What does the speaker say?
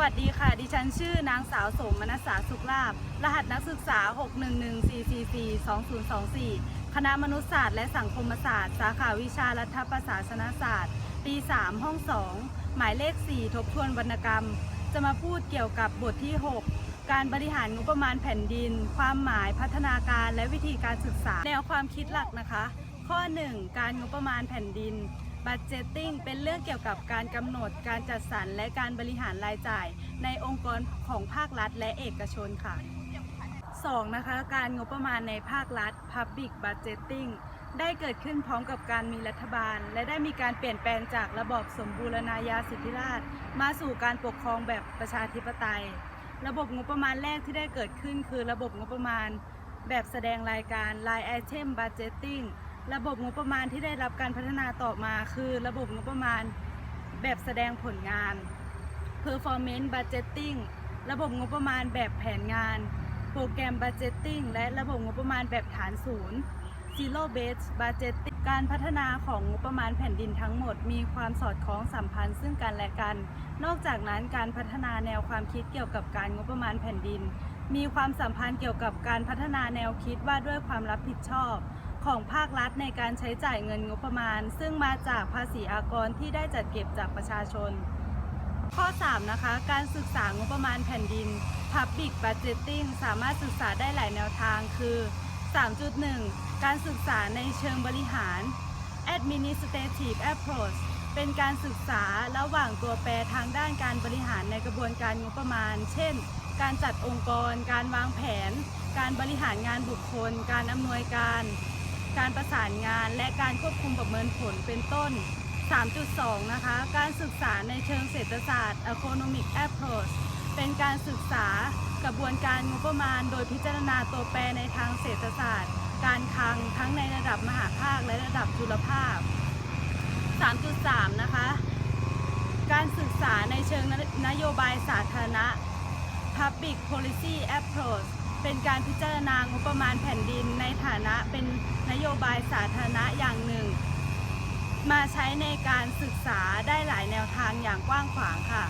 วัสดีค่ะ ดิฉันชื่อนางสาวสมมนัสสาสุขลาบ รหัสนักศึกษา 611444224 คณะมนุษยศาสตร์และสังคมศาสตร์ สาขาวิชารัฐประศาสนศาสตร์ ปี 3 ห้อง 2 หมายเลข 4 ทบทวนวรรณกรรม จะมาพูดเกี่ยวกับบทที่ 6 การบริหารงบประมาณแผ่นดิน ความหมายพัฒนาการและวิธีการศึกษา แนวความคิดหลักนะคะ ข้อ 1 การงบประมาณแผ่นดิน Budgeting เป็นเรื่องเกี่ยวกับการกำหนดการจัดสรรและการบริหารรายจ่าย ในองค์กรของภาครัฐและเอกชนค่ะ 2. นะคะการงบประมาณในภาครัฐ Public Budgeting ได้เกิดขึ้นพร้อมกับการมีรัฐบาล และได้มีการเปลี่ยนแปลงจากระบอบสมบูรณาญาสิทธิราช มาสู่การปกครองแบบประชาธิปไตย ระบบงบประมาณแรกที่ได้เกิดขึ้นคือระบบงบประมาณ แบบแสดงรายการ Line Item Budgeting ระบบงบประมาณที่ได้รับการพัฒนาต่อมาคือระบบงบประมาณแบบแสดงผลงาน Performance Budgeting ระบบงบประมาณแบบแผนงาน โปรแกรม Budgeting และระบบงบประมาณแบบฐานศูนย์ Zero Based Budgeting การพัฒนาของงบประมาณแผ่นดินทั้งหมด มีความสอดคล้องสัมพันธ์ซึ่งกันและกัน นอกจากนั้นการพัฒนาแนวความคิดเกี่ยวกับการงบประมาณแผ่นดิน มีความสัมพันธ์เกี่ยวกับการพัฒนาแนวคิดว่าด้วยความรับผิดชอบ ของภาครัฐในการใช้จ่ายเงินงบประมาณ ซึ่งมาจากภาษีอากรที่ได้จัดเก็บจากประชาชน ข้อ 3 นะคะ การศึกษางบประมาณแผ่นดิน Public Budgeting สามารถศึกษาได้หลายแนวทางคือ 3.1 การศึกษาในเชิงบริหาร Administrative Approach เป็นการศึกษาระหว่างตัวแปรทางด้านการบริหารในกระบวนการงบประมาณ เช่น การจัดองค์กร การวางแผน การบริหารงานบุคคล การอำนวยการ การประสานงานและการควบคุมประเมินผลเป็นต้น 3.2 นะคะ การศึกษาในเชิงเศรษฐศาสตร์ Economic Approach เป็นการศึกษากระบวนการงบประมาณ โดยพิจารณาตัวแปรในทางเศรษฐศาสตร์ การคลังทั้งในระดับมหาภาคและระดับจุลภาค 3.3 นะคะ การศึกษาในเชิงนโยบายสาธารณะ Public Policy Approach เป็นการพิจารณางบประมาณแผ่นดินในฐานะเป็นนโยบายสาธารณะอย่างหนึ่ง มาใช้ในการศึกษาได้หลายแนวทางอย่างกว้างขวางค่ะ